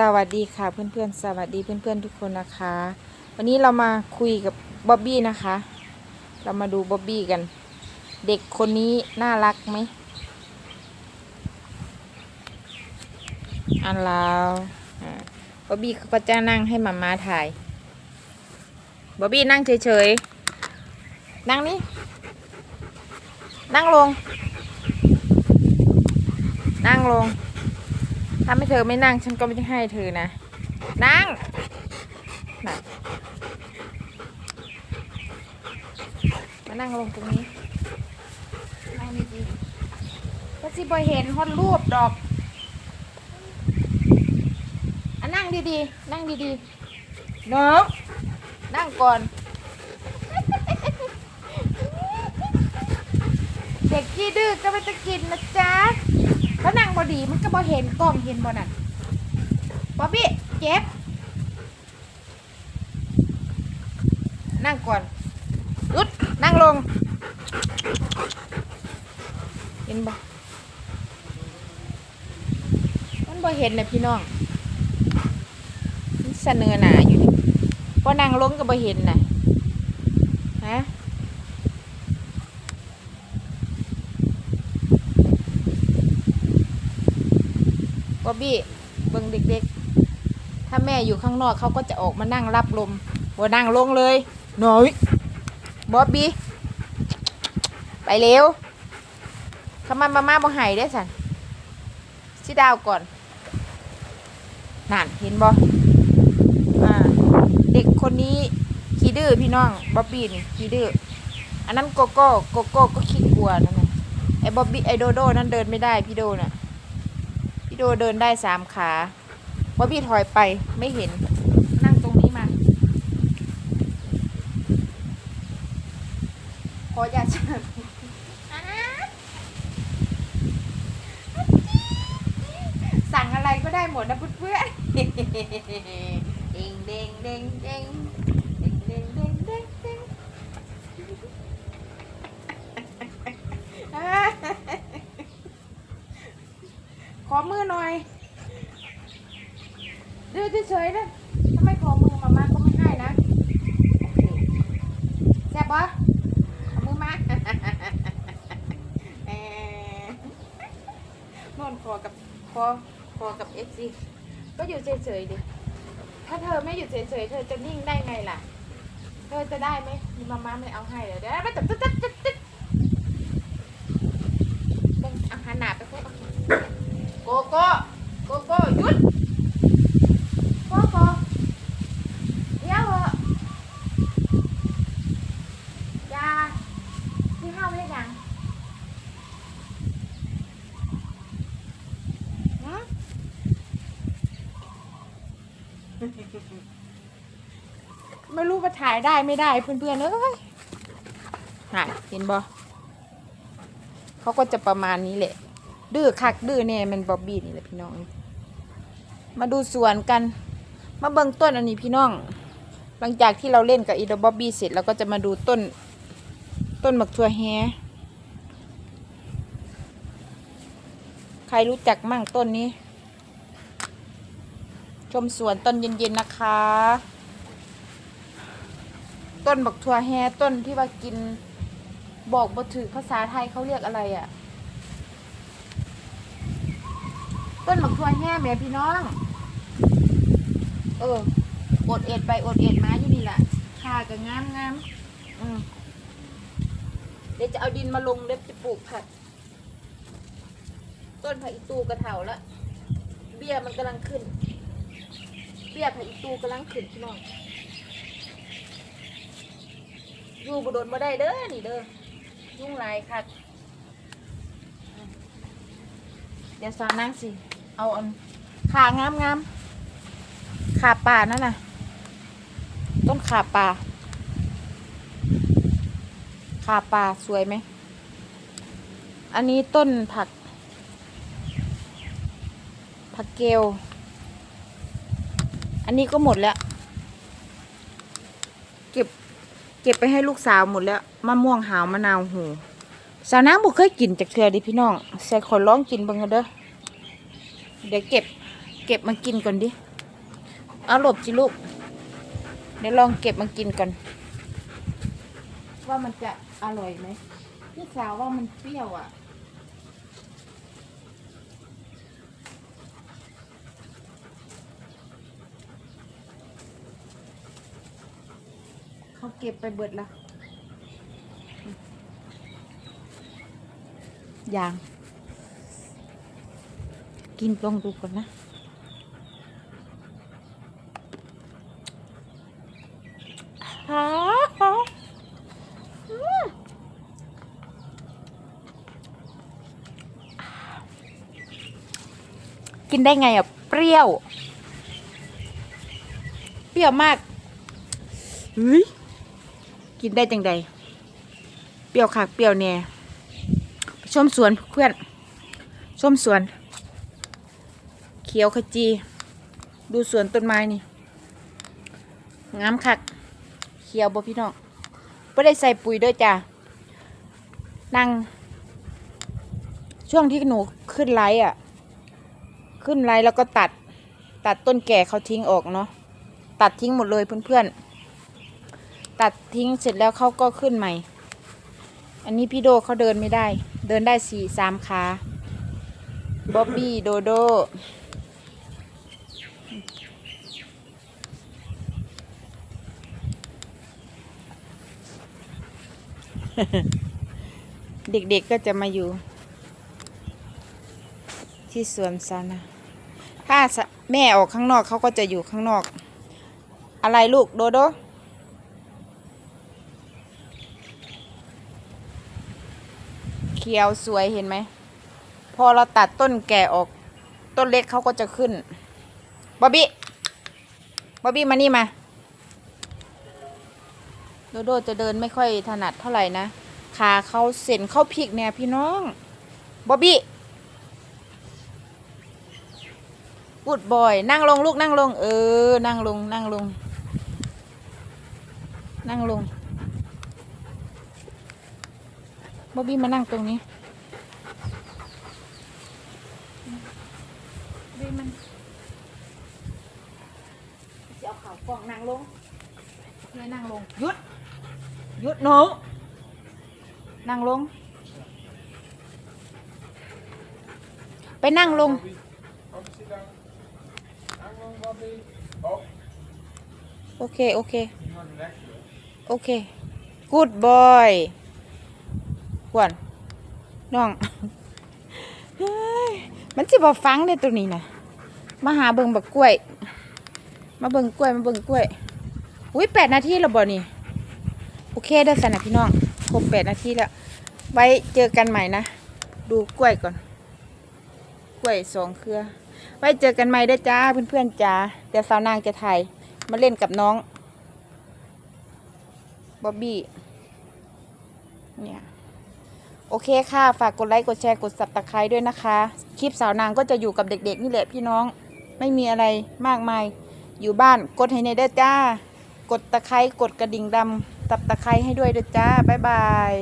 สวัสดีค่ะเพื่อนๆ สวัสดีเพื่อนๆทุกคนนะคะ วันนี้เรามาคุยกับบ๊อบบี้นะคะ เรามาดูบ๊อบบี้กัน เด็กคนนี้น่ารักไหมอันแล้วบ๊อบบี้เขาก็จะนั่งให้มาม่าถ่ายบ๊อบบี้นั่งเฉยๆ นั่งนี่ นั่งลง นั่งลง ถ้าไม่เธอไม่นั่งฉันก็ไม่จะให้เธอนะ นั่งน่ะมานั่งลงตรงนี้นั่งดีๆก็สิบอยเห็นฮอดรูปดอกอะนั่งดีๆ นั่งดีๆน้องนั่งก่อน เด็กขี้ดื้อก็ไม่ต้องกินนะจ๊ะ เพรานั่งบอดีมันก็บอเห็นกล้องเห็นบอนั่นบ๊อบบี้เจ็บ นั่งก่อนอุดนั่งลง เห็นบ่มันบ่เห็นนะพี่น้องมันเสนอหนาอยู่นี่พอนั่งลงก็บ่เห็นนะฮะ บอบบี้เบิ่งเด็กๆ ถ้าแม่อยู่ข้างนอกเขาก็จะออกมานั่งรับลมว่านั่งลงเลยหน่อยบอบบี้ไปเร็วขมันมาม่าบ่ไห้ได้สันชิดาวก่อนนั่นเห็นบ่อ่าเด็กคนนี้ขี้ดื้อพี่น้องบ๊อบบี้นี่ขี้ดื้ออันนั้นโกโก้โกโก้ก็ขี้กลัวนั่นนะไอ้บ๊อบบี้ไอ้โดโดนั่นเดินไม่ได้พี่โดน่ะ พี่โดเดินได้สามขาว่าพี่ถอยไปไม่เห็น นั่งตรงนี้มา ขออย่าเชิญสั่งอะไรก็ได้หมดนะเพื่อนเด้งเด้งเด้งเด้งเด้ง อมือหน่อยดูเฉยๆนะถ้าไม่ขอมือมาม่าก็ไม่ให้นะแซ่บปะเอามือมาเอ่อนอนคอกับคอคอกับเอฟซีก็อยู่เฉยๆดิถ้าเธอไม่อยู่เฉยๆเธอจะนิ่งได้ไงล่ะ เธอจะได้ไหมมาม่าไม่เอาให้เลยเดี๋ยวไปจับตึ๊ดตึ๊ดตึ๊ดตึ๊ดเบิ่งเอาหันหน้าไปพวก โกโก้โกโก้หยุดโกโก้เดี๋ยวเหอะยาที่ห้าไม่ได้ยังหืมไม่รู้ว่าถ่ายได้ไม่ได้เพื่อนๆเอ้ยหายเห็นบ่เขาก็จะประมาณนี้แหละ ดื้อคักดื้อเนี่ยมันบอบบี้นี่แหละพี่น้อง มาดูสวนกัน มาเบิ่งต้นอันนี้พี่น้อง หลังจากที่เราเล่นกับอีดบอบบี้เสร็จเราก็จะมาดูต้น ต้นหมักถั่วแฮใครรู้จักมั่งต้นนี้ ชมสวนต้นเย็นๆนะคะ ต้นบักถั่วแฮต้นที่ว่ากินบอกบ่ถือภาษาไทยเขาเรียกอะไรอะ่ะ ต้นบักถั่วแฮแม่พี่น้อง เออ อดเอ็ดไปอดเอ็ดมาอยู่นี่แหละค่าก็งามงามอืมเดี๋ยวจะเอาดินมาลงเดี๋ยวจะปลูกผัก ต้นผักอีตูกระเถาละ เบี้ยมันกำลังขึ้น เบี้ยผักอีตูกำลังขึ้นพี่น้อง อยู่บโดนมาได้เด้อนี่เด้อ ยุ่งไรค่ะเดี๋ยวสั่งนั่งสิ เอาอันขางามงามขาป่านั่นน่ะ ต้นขาป่า ขาป่าสวยไหม อันนี้ต้นผัก ผักเกลอันนี้ก็หมดแล้ว เก็บ เก็บไปให้ลูกสาวหมดแล้วมะม่วงหาวมะนาวหูสาวน้ำบุเคยกินจากเทือดิพี่น้องใส่ขอร้องกินเบิ่งกันเด้อ เดี๋ยวเก็บ เก็บมากินก่อนดิ เอาหลบจิลูก เดี๋ยวลองเก็บมากินก่อน ว่ามันจะอร่อยไหมพี่สาวว่ามันเปรี้ยวอะ เขาเก็บไปเบิดละยาง กินลองดูก่อนนะ กินได้ไงอะ เปรี้ยว เปรี้ยวมากเฮ้ยกินได้จังใด เปรี้ยวคักเปรี้ยวแน่ชมสวนเพื่อนชมสวน ขียวขจี ดูสวนต้นไม้นี่ งามคัก เขียวบ่พี่น้องไม่ได้ใส่ปุ๋ยด้วยจ้ะนั่ง ช่วงที่หนูขึ้นไลอะ ขึ้นไลแล้วก็ตัด ตัดต้นแก่เขาทิ้งออกเนาะ ตัดทิ้งหมดเลยเพื่อนๆ ตัดทิ้งเสร็จแล้วเขาก็ขึ้นใหม่ อันนี้พี่โดเขาเดินไม่ได้ เดินได้สี่สามขาบ๊อบบี้โดโด เด็กๆก็จะมาอยู่ ที่สวนสาธารณะถ้าแม่ออกข้างนอกเขาก็จะอยู่ข้างนอก อะไรลูกโดโดเขียวสวยเห็นไหม พอเราตัดต้นแก่ออก ต้นเล็กเขาก็จะขึ้น บอบบี้บอบบี้มานี่มา โดโดจะเดินไม่ค่อยถนัดเท่าไหร่นะ ขาเขาเส้นเข้าพริกเนี่ยพี่น้องบอบบี้พูดบ่อย นั่งลงลูกนั่งลง เออ นั่งลง นั่งลง นั่งลงบอบบี้มานั่งตรงนี้ดีมันจะเอาข่าว กล่องนั่งลงเนี่ยนั่งลงหยุดหยุดหนูนั่งลง ไปนั่งลง Bobby, sit down. Hang on, Bobby. Oh, โอเค โอเค you want relax a bit. โอเค good boy กวนน้องเฮ้ยมันสิบ่ฟังได้ตัวนี้นะมาหาเบิ่งบักกล้วย มาเบิ่งกล้วยมาเบิ่งกล้วย อุ้ยแปดนาทีแล้วบ่นี่ โอเคได้อสนะพี่น้อง ครบแปดนาทีแล้ว ไว้เจอกันใหม่นะ ดูกล้วยก่อน กล้วยสองเครือ ไว้เจอกันใหม่ได้จ้าเพื่อนๆจ้าเดี๋ยวสาวนางจะถ่ายมาเล่นกับน้องบ๊อบบี้ เนี่ย โอเคค่ะ ฝากกดไลค์ กดแชร์ กดสับตะไคร้ด้วยนะคะ คลิปสาวนางก็จะอยู่กับเด็กๆ นี่แหละพี่น้อง ไม่มีอะไรมากมาย อยู่บ้านกดให้ในเด้อจ้า กดตะไคร้กดกระดิ่งดำตับตะไคร้ให้ด้วยเด้อจ้า บ๊ายบาย